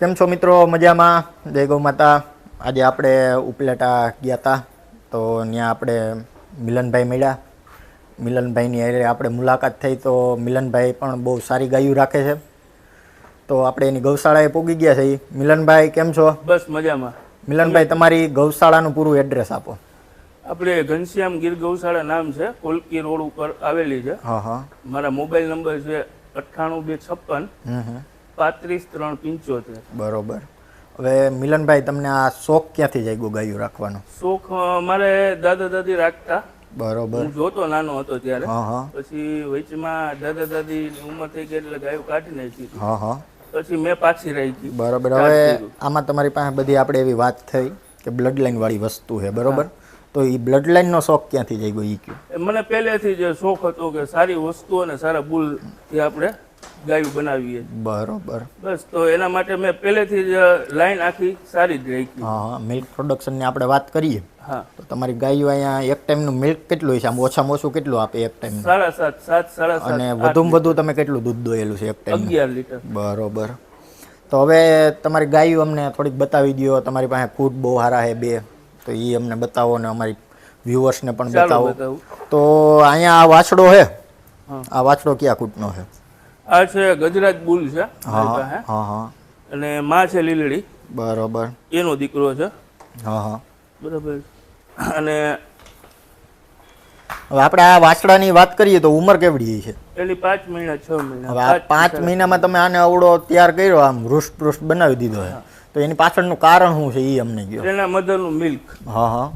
કેમ છો મિત્રો? મજામાં? જય ગૌ માતા. આજે આપણે ઉપલેટા ગયા હતા તો ત્યાં આપણે મિલનભાઈ મળ્યા. મિલનભાઈની અરે આપણે મુલાકાત થઈ તો મિલનભાઈ પણ બહુ સારી ગાયું રાખે છે. તો આપણે એની ગૌશાળાએ પૂગી ગયા છે મિલનભાઈ કેમ છો? બસ મજામાં. મિલનભાઈ તમારી ગૌશાળાનું પૂરું એડ્રેસ આપો. આપણે ઘનશ્યામ ગીર ગૌશાળા નામ છે કોલકી રોડ ઉપર આવેલી છે. હા હા. મારા મોબાઈલ નંબર છે અઠ્ઠાણું બે છપ્પન પાંત્રીસ ત્રણ પંચોતેર. બરોબર. હવે મિલનભાઈ તમને આ શોખ ક્યાંથી જાય ગાયું રાખવાનો? શોખ મારે દાદા દાદી રાખતા. બરોબર. હું જોતો નાનો હતો ત્યારે. હા હા. પછી વચમાં દાદા દાદી ઉંમર થઈ ગઈ એટલે ગાયો કાઢી નાખી હા હા. પછી મેં પાછી રાખી બરોબર. હવે આમાં તમારી પાસે બધી આપણે એવી વાત થઈ કે બ્લડ લાઈન વાળી વસ્તુ છે બરોબર? તો એ બ્લડ લાઈનનો શોખ ક્યાંથી જઈ ગયો કયો? એ મને પહેલેથી જ શોખ હતો કે સારી વસ્તુ અને સારા બુલથી આપણે ગાયું બનાવીએ. બરોબર. બસ તો એના માટે મેં પહેલેથી જ લાઈન આખી સારી જ રાખી. હા મિલ્ક પ્રોડક્શનની આપણે વાત કરીએ. હા. તો તમારી ગાયું અહીંયા એક ટાઈમનું મિલ્ક કેટલું છે? આમ ઓછામાં ઓછું કેટલું આપે એક ટાઈમ સાડા સાત સાત સાડા સાત અને વધુમાં વધુ તમે કેટલું દૂધ દોયેલું છે એક ટાઈમ અગિયાર લીટર. બરોબર. તો હવે તમારી ગાયું અમને થોડીક બતાવી દો તમારી પાસે ફૂડ બહુ સારા છે બે. તો એ અમને બતાવો ને અમારી વ્યુઅર્સને પણ બતાવો. બતાવું. તો અહીંયા આ વાછડો છે. આ વાછડો કયા કૂટનો છે? આ છે ગજરાજ બુલ છે હા હા હા. અને માં છે લીલડી. બરોબર. એનો દીકરો છે. હા હા. બરાબર. અને હવે આપણે આ વાછડાની વાત કરીએ તો ઉંમર કેવડી છે? એની પાંચ મહિના છ મહિના. હવે આ પાંચ મહિનામાં તમે આને અવડો તૈયાર કર્યો આમ વૃષ્ટ પૃષ્ટ બનાવી દીધો છે. તો એની પાછળનું કારણ શું છે એ અમને કહો. એના મધરનું મિલ્ક. હા હા.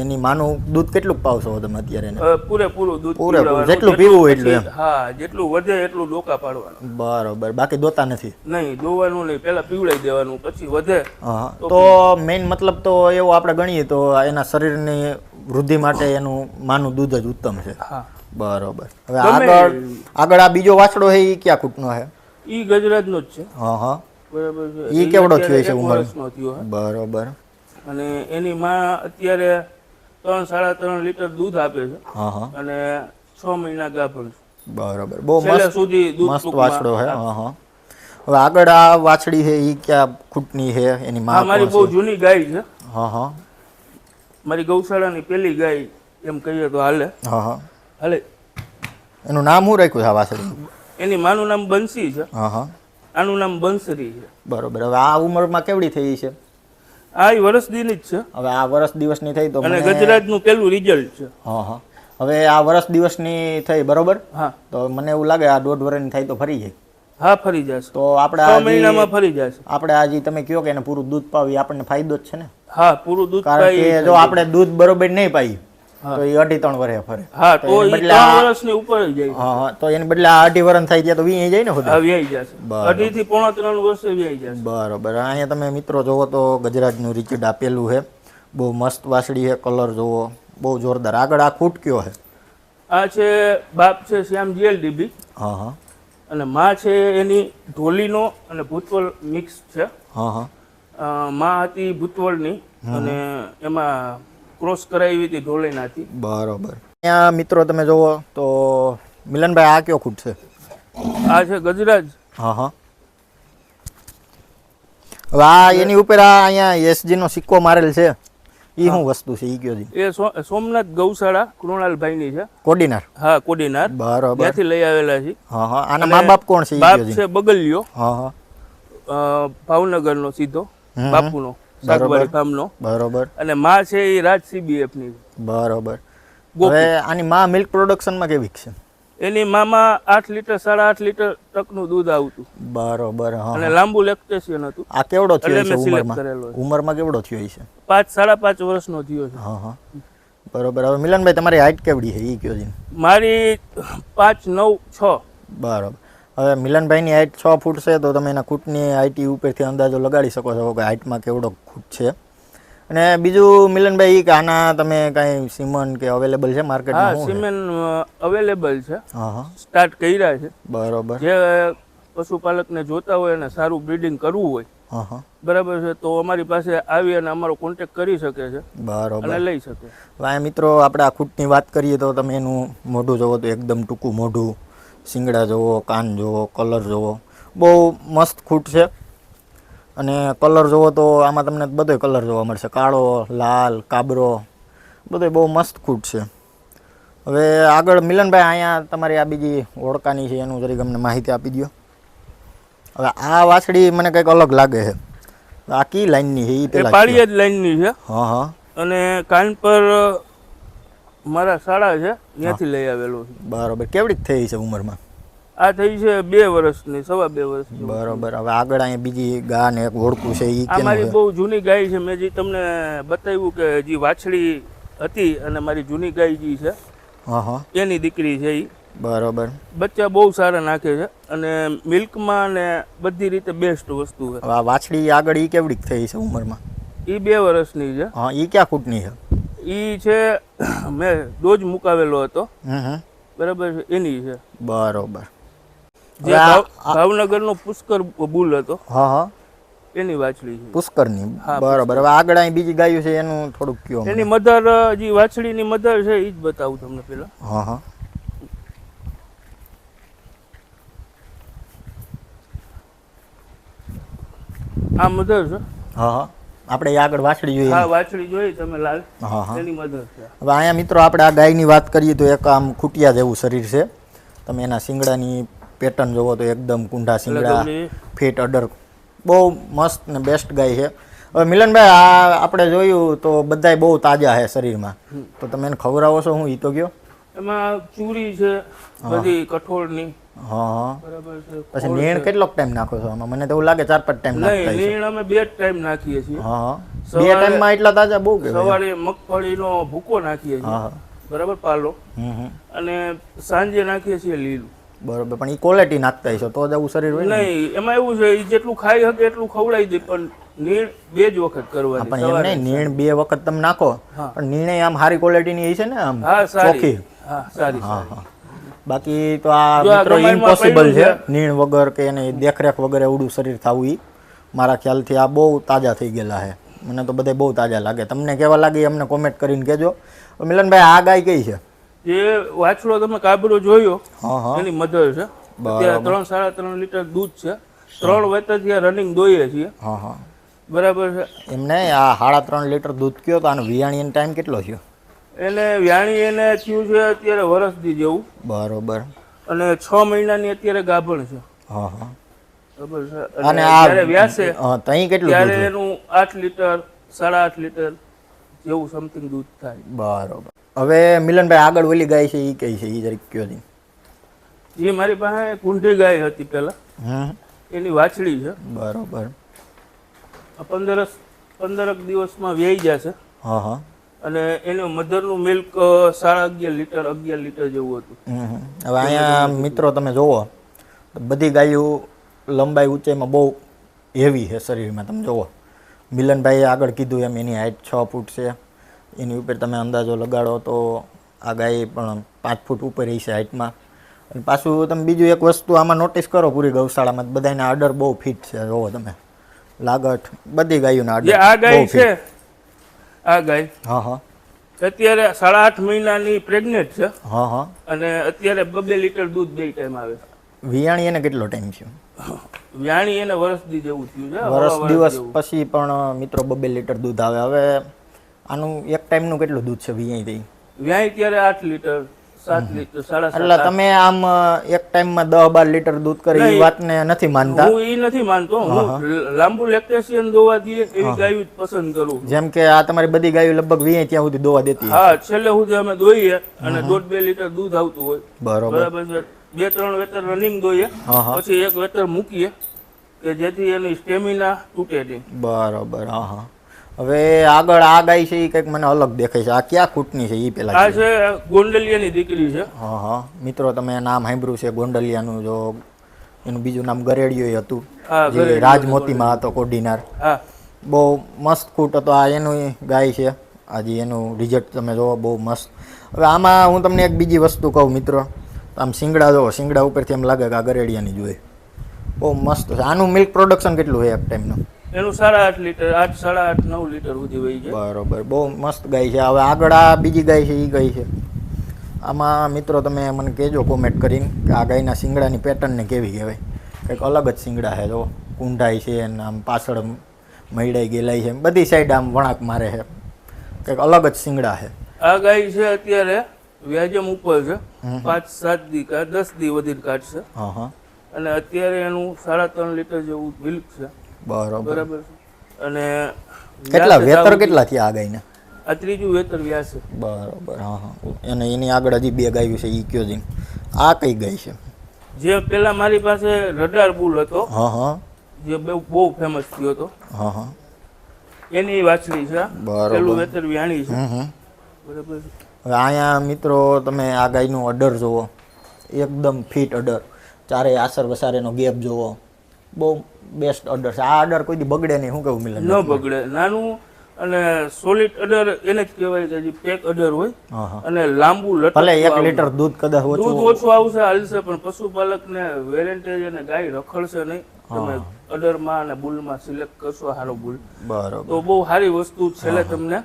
એની માનું દૂધ કેટલું પાવશો તમે અત્યારે પૂરેપૂરું દૂધ પૂરેપૂરું. જેટલું પીવું એટલું હા જેટલું વધે એટલું ડોકા પાડવાનું. બરોબર. બાકી દોતા નથી? નહીં દોવાનું નહીં. પહેલા પીવડાવી દેવાનું પછી વધે. હા. તો મેઇન મતલબ તો એવો આપણે ગણીએ તો એના શરીરની વૃદ્ધિ માટે એનું માનું દૂધ જ ઉત્તમ છે. હા. બરોબર. હવે આગળ આગળ આ બીજો વાછડો છે એ ક્યાં કૂટનો છે ઈ ગજરાજનો જ છે. હા હા. બરાબર. છે ઈ કેવડો થયો છે ઉંમર? બરોબર. અને એની માં અત્યારે ત્રણ સાડા ત્રણ લીટર દૂધ આપે છે. હા હા. અને છ મહિના ગાભણ બરાબર. બહુ મસ્ત સુધી મસ્ત વાછડો હે. હા. હા હવે આગળ આ વાછડી છે એ ક્યાં ખૂટની છે એની માં મારી બહુ જૂની ગાય છે. છે? હા હા. મારી ગૌશાળાની પેલી ગાય એમ કહીએ તો હાલે. હા હા. હાલે. એનું નામ શું રાખ્યું છે આ વાછડી એની માનું નામ બંસી છે. હા હા. આનું નામ બંસરી છે. બરોબર. હવે આ ઉંમરમાં કેવડી થઈ છે? આ વર્ષ દીની જ છે. હવે આ વર્ષ દિવસની થઈ તો અને મને ગજરાજનું પેલું રિઝલ્ટ છે. હા હા. હવે આ વર્ષ દિવસની થઈ બરોબર? હા. તો મને એવું લાગે આ દોઢ વર્ષની થાય તો ફરી જાય. હા ફરી જશે. તો આપણે આ મહિનામાં ફરી જશે. આપણે આજે તમે કયો કે એને પૂરું દૂધ પાવી આપણને ફાયદો જ છે ને? હા પૂરું દૂધ કારણ કે જો આપણે દૂધ બરોબર નહીં પાઈ હા. તો એ અઢી ત્રણ વર્ષે ફરે. હા તો બદલે વર્ષની ઉપર જાય. હા હા તો એને બદલે આ અઢી વર્ષ થઈ ગયા તો વી જાય ને હા વ્યાઈ જશે અઢી થી પોણા ત્રણ વર્ષે વ્યાઈ જશે બરોબર. અહીંયા તમે મિત્રો જોવો તો ગજરાજનું રિચિડ આપેલું છે. બહુ મસ્ત વાસળી છે કલર જોવો. બહુ જોરદાર. આગળ આ ખૂટ કયો છે? આ છે બાપ છે શ્યામ જીએલડીબી. હા હા. અને માં છે એની ઢોલીનો અને ભૂતવળ મિક્સ છે. હા હા. માં હતી ભૂતવળની અને એમાં ક્રોસ કરાવી હતી ઢોલેનાથી બરોબર. ત્યાં મિત્રો તમે જોવો તો મિલનભાઈ આ કયો ખૂટ છે? આ છે ગજરાજ. હા હા. હવે આ એની ઉપર આ અહીંયા એસજી નો સિક્કો મારેલ છે. એ શું વસ્તુ છે? ઈ કયો જી એ સોમનાથ ગૌશાળા કૃણાલભાઈની છે. કોડીનાર. હા કોડીનાર. બરોબર. ત્યાંથી લઈ આવેલા છે. હા હા. આના મા બાપ કોણ છે? બાપ છે? બગલિયો. હા હા. ભાવનગર નો સીધો. બાપુનો. સાગવાડી ફાર્મનો બરોબર. અને માં છે એ રાજ સીબીએફની. બરોબર. હવે આની માં મિલ્ક પ્રોડક્શનમાં કેવી છે? એની મામાં આઠ લીટર સાડા આઠ લીટર ટકનું દૂધ આવતું. બરોબર હા અને લાંબુ લેક્ટેશન હતું. આ કેવડો થયો છે મેં ઉંમરમાં? ઉંમરમાં કેવડો થયો છે? પાંચ સાડા પાંચ વર્ષનો થયો છે. હા હા. બરોબર. હવે મિલનભાઈ તમારી હાઈટ કેવડી છે? એ કયો છે? મારી પાંચ નવ છ. બરોબર. હવે મિલનભાઈની હાઇટ છ ફૂટ છે તો તમે એના ખૂટની હાઇટી ઉપરથી અંદાજો લગાડી શકો છો કે હાઇટમાં કેવડો ખૂટ છે. અને બીજું મિલનભાઈ કે આના તમે કાંઈ સિમન કે અવેલેબલ છે માર્કેટમાં? સિમેન સિમેન્ટ અવેલેબલ છે. હા હા. સ્ટાર્ટ કર્યા છે. બરોબર. જે પશુપાલકને જોતા હોય અને સારું બ્રીડિંગ કરવું હોય હા હા. બરાબર છે તો અમારી પાસે આવી અને અમારો કોન્ટેક્ટ કરી શકે છે. બરોબર. અને લઈ શકે. વાય મિત્રો આપણે આ ખૂટની વાત કરીએ તો તમે એનું મોઢું જોવો તો એકદમ ટૂંકું મોઢું. શિંગડા જોવો કાન જોવો કલર જોવો. બહુ મસ્ત ખૂટ છે. અને કલર જોવો તો આમાં તમને બધો કલર જોવા મળશે. કાળો લાલ કાબરો બધો બહુ મસ્ત ખૂટ છે. હવે આગળ મિલનભાઈ અહીંયા તમારી આ બીજી ઓળખાની છે એનું જરીક અમને માહિતી આપી દો હવે આ વાછડી મને કંઈક અલગ લાગે છે. આ કી લાઈનની છે? એ એ જ લાઈનની છે. હા હા. અને કાન પર મારા શાળા છે ત્યાંથી લઈ આવેલો છું. બરોબર. કેવડી થઈ છે ઉંમરમાં? આ થઈ છે બે વર્ષની સવા બે વર્ષની. બરોબર. હવે આગળ અહીંયા બીજી ગા ને એક ઓળખું છે એ મારી બહુ જૂની ગાય છે. મેં જે તમને બતાવ્યું કે જે વાછડી હતી અને મારી જૂની ગાય જે છે હા હા એની દીકરી છે એ બરોબર. બચ્ચા બહુ સારા નાખે છે અને મિલ્કમાં ને બધી રીતે બેસ્ટ વસ્તુ છે. વાછડી આગળ એ કેવડી થઈ છે ઉંમરમાં? એ બે વર્ષની છે. હા એ ક્યાં ફૂટની છે? એ છે મેં ડોજ મુકાવેલો હતો. બરાબર છે એની છે. બરોબર. જે ભાવનગર નો ભાવનગરનો પુષ્કર બુલ હતો. હા હા. એની વાછડી છે. પુષ્કરની બરોબર. હવે આગળ અહીં બીજી ગાયું છે એનું થોડુંક કયો એની મધર જે વાછડીની મધર છે એ જ બતાવું તમને પેલા. હા હા. આ મધર છે. હા હા. આપણે આગળ વાછડી જોઈએ. હા વાછડી જોઈ તમે લાલ. એની મધર છે. હવે અહીંયા મિત્રો આપણે આ ગાયની વાત કરીએ તો એક આમ ખૂટિયા જેવું શરીર છે. તમે એના શિંગડાની પેટર્ન જોવો તો એકદમ કુંઢા શિંગડા ફિટ અડર બહુ મસ્ત ને બેસ્ટ ગાય છે. હવે મિલનભાઈ આ આપણે જોયું તો બધાય બહુ તાજા છે શરીરમાં. તો તમે એને ખવડાવો છો હું એ તો કયો? એમાં ચૂરી છે બધી કઠોળની. હા પછી નેણ કેટલોક ટાઈમ નાખો છો આમાં? મને તો એવું લાગે ચાર પાંચ ટાઈમ નાખતા. નીણ અમે બે ટાઈમ નાખીએ છીએ. હા બે ટાઈમમાં એટલા તાજા બહુ કે સવારે મગફળીનો ભૂકો નાખીએ છીએ. બરાબર પાલો. અને સાંજે નાખીએ છીએ લીલું. બરોબર પણ એ ક્વોલિટી નાખતા હશો તો જ આવું શરીર હોય નહીં એમાં એવું છે એ જેટલું ખાઈ શકે એટલું ખવડાવી દે પણ નીણ બે જ વખત કરવાની પણ એમ નહીં નીણ બે વખત તમે નાખો. પણ નીણે આમ સારી ક્વોલિટીની છે ને આમ? હા સારી. ચોખ્ખી. હા સારી હા હા. બાકી તો આ મિત્રો ઇમ્પોસિબલ છે. નીણ વગર કે એને દેખરેખ વગર એવડું શરીર થવું એ મારા ખ્યાલથી આ બહુ તાજા થઈ ગયેલા છે. મને તો બધે બહુ તાજા લાગે. તમને કેવા લાગે અમને કોમેન્ટ કરીને કહેજો. મિલનભાઈ આ ગાય કઈ છે? જે વાછડો તમે કાબરો જોયો? હા હા. એની મધર છે. અત્યારે ત્રણ સાડા ત્રણ લીટર દૂધ છે. ત્રણ વેતરથી રનિંગ દોઈએ છીએ. હા હા. બરાબર છે. એમને આ સાડા ત્રણ લીટર દૂધ કયો તો આનો વિયાણી ટાઈમ કેટલો થયો? એને વ્યાણી એને થયું છે અત્યારે વરસથી જેવું. બરોબર. અને છ મહિનાની અત્યારે ગાભણ છે. હા હા. બરોબર છે. અને આ વ્યાસે હા કેટલું ત્યારે એનું આઠ લીટર સાડા આઠ લીટર જેવું સમથિંગ દૂધ થાય. બરોબર. હવે મિલનભાઈ આગળ ઓલી ગાય છે એ કઈ છે એ જરીક કયો દી. એ મારી પાસે કુંઢી ગાય હતી પહેલા. હમ. એની વાછડી છે. બરોબર. પંદર પંદરક દિવસમાં વ્યાઈ જશે. હા હા. અને એનું મધરનું મિલ્ક સાડા અગિયાર લીટર અગિયાર લીટર જેવું હતું. હવે અહીંયા મિત્રો તમે જુઓ બધી ગાયો લંબાઈ ઊંચાઈમાં બહુ હેવી છે શરીરમાં તમે જુઓ. મિલનભાઈએ આગળ કીધું એમ એની હાઈટ છ ફૂટ છે. એની ઉપર તમે અંદાજો લગાડો તો આ ગાય પણ પાંચ ફૂટ ઉપર હશે હાઈટમાં. અને પાછું તમે બીજું એક વસ્તુ આમાં નોટિસ કરો પૂરી ગૌશાળામાં બધાના આડર બહુ ફિટ છે જોવો તમે. લાગટ બધી ગાયોના આડર આ ગાય છે. આ ગાય. હા હા. અત્યારે સાડા આઠ મહિનાની પ્રેગ્નેન્ટ છે. હા હા. અને અત્યારે બબે લીટર દૂધ બે ટાઈમ આવે વિયાણી એને કેટલો ટાઈમ છે વ્યાણી એને વર્ષ દી જેવું થયું છે વરસ દિવસ પછી પણ મિત્રો બબે લીટર દૂધ આવે. હવે આનું એક ટાઈમનું કેટલું દૂધ છે વિયાણી થી? વ્યાય ત્યારે આઠ લીટર. સાત લીટર સાડા એટલે તમે આમ એક ટાઈમમાં દસ બાર લીટર દૂધ કરી એ. વાતને નથી માનતા? હું એ નથી માનતો. હું લાંબુ લેક્ટેશિયન દોવા દઈએ એવી ગાયું જ પસંદ કરું જેમ કે આ તમારી બધી ગાયો લગભગ વીએ ત્યાં સુધી દોવા દેતી હા છેલ્લે સુધી અમે દોઈએ અને દોઢ બે લીટર દૂધ આવતું હોય. બરોબર. બરાબર બે ત્રણ વેતર રનિંગ દોઈએ. પછી એક વેતર મૂકીએ કે જેથી એની સ્ટેમિના તૂટે નહીં. બરોબર હા હા. હવે આગળ આ ગાય છે એ કંઈક મને અલગ દેખાય છે. આ ક્યાં કૂટની છે એ પેલા આ છે ગોંડલિયાની દીકરી છે. હા હા. મિત્રો તમે નામ સાંભળ્યું છે ગોંડલિયાનું જો એનું બીજું નામ ગરેડિયો હતું જે રાજમોતીમાં હતો કોડીનાર. બહુ મસ્ત કૂટ હતો. આ એનું ગાય છે. આજે એનું રિઝલ્ટ તમે જોવો બહુ મસ્ત. હવે આમાં હું તમને એક બીજી વસ્તુ કહું મિત્રો. આમ શિંગડા જોવો શિંગડા ઉપરથી એમ લાગે કે આ ગરેડિયાની જોઈએ બહુ મસ્ત છે. આનું મિલ્ક પ્રોડક્શન કેટલું છે એક ટાઈમનું એનું સાડા આઠ લીટર આઠ સાડા આઠ નવ લીટર સુધી વહી જાય. બરોબર બહુ મસ્ત ગાય છે. હવે આગળ આ બીજી ગાય છે એ ગાય છે. આમાં મિત્રો તમે મને કહેજો કોમેન્ટ કરીને કે આ ગાયના શિંગડાની પેટર્નને કેવી કહેવાય. કંઈક અલગ જ શિંગડા છે જો. કુંડાઈ છે અને આમ પાછળ મૈડાઈ ગેલાઈ છે બધી સાઈડ આમ વળાંક મારે છે. કંઈક અલગ જ શિંગડા છે. આ ગાય છે અત્યારે વ્યાજમ ઉપર છે. પાંચ સાત દી દસ દી વધીને કાઢશે. હા હા. અને અત્યારે એનું સાડા ત્રણ લીટર જેવું મિલ્ક છે. બરોબર. બરાબર. અને કેટલા વેતર કેટલા થયા આ ગાયના? આ ત્રીજું વેતર વ્યાસ બરોબર હા હા. અને એની આગળ હજી બે ગાયું છે ઈ કયો આ કઈ ગાય છે? જે પેલા મારી પાસે રડાર બુલ હતો હા હા. જે બહુ બહુ ફેમસ થયો હતો. હા હા. એની વાછડી છે. પેલું વેતર વ્યાણી છે. બરાબર હવે અહીંયા મિત્રો તમે આ ગાયનું અડર જુઓ. એકદમ ફિટ અડર. ચારે આસર વસારેનો ગેપ જુઓ. બહુ બેસ્ટ અડર છે. આ ઓર્ડર કોઈ બગડે નહીં શું કેવું મિલન ન બગડે. નાનું અને સોલિડ અડર એને જ કહેવાય કે પેક અડર હોય હા હા. અને લાંબુ ભલે એક લીટર દૂધ કદાચ ઓછું દૂધ ઓછું આવશે હાલશે પણ પશુપાલકને વેરેન્ટેજ અને ગાય રખડશે નહીં. તમે અડરમાં અને બુલમાં સિલેક્ટ કરશો સારો બુલ. બરોબર. તો બહુ સારી વસ્તુ છેલ્લે તમને.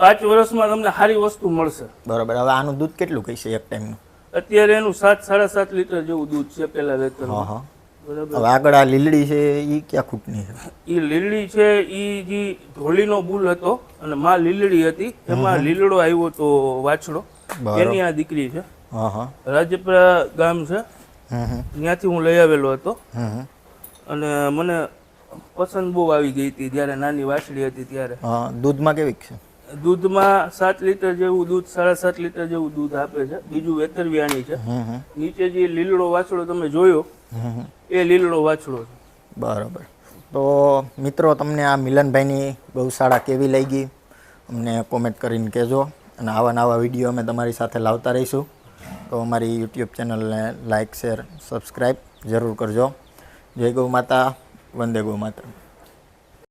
પાંચ વર્ષમાં તમને સારી વસ્તુ મળશે. બરોબર. હવે આનું દૂધ કેટલું કહીશે એક ટાઈમનું અત્યારે એનું સાત સાડા સાત લીટર જેવું દૂધ છે પેલા હા હા. બરાબર હવે આગળ આ લીલડી છે એ ક્યાં ખૂટની છે? એ લીલડી છે એ જે ધોળીનો બુલ હતો અને માં લીલડી હતી એમાં લીલડો આવ્યો તો વાછડો. એની આ દીકરી છે. રાજપરા ગામ છે. ત્યાંથી હું લઈ આવેલો હતો. અને મને પસંદ બહુ આવી ગઈ હતી જ્યારે નાની વાછડી હતી ત્યારે. હા દૂધમાં કેવી છે? દૂધમાં સાત લીટર જેવું દૂધ સાડા સાત લીટર જેવું દૂધ આપે છે. બીજું વેતરવ્યાણી છે. નીચે જે લીલડો વાછડો તમે જોયો એ લીલડો વાછડો છે. બરાબર. તો મિત્રો, તમને આ મિલનભાઈની ગૌશાળા કેવી લઈ ગઈ અમને કોમેન્ટ કરીને કહેજો અને આવા નવા વીડિયો અમે તમારી સાથે લાવતા રહીશું. તો અમારી યુટ્યુબ ચેનલને લાઇક શેર સબસ્ક્રાઈબ જરૂર કરજો. જય ગૌ માતા, વંદે ગૌ માતા.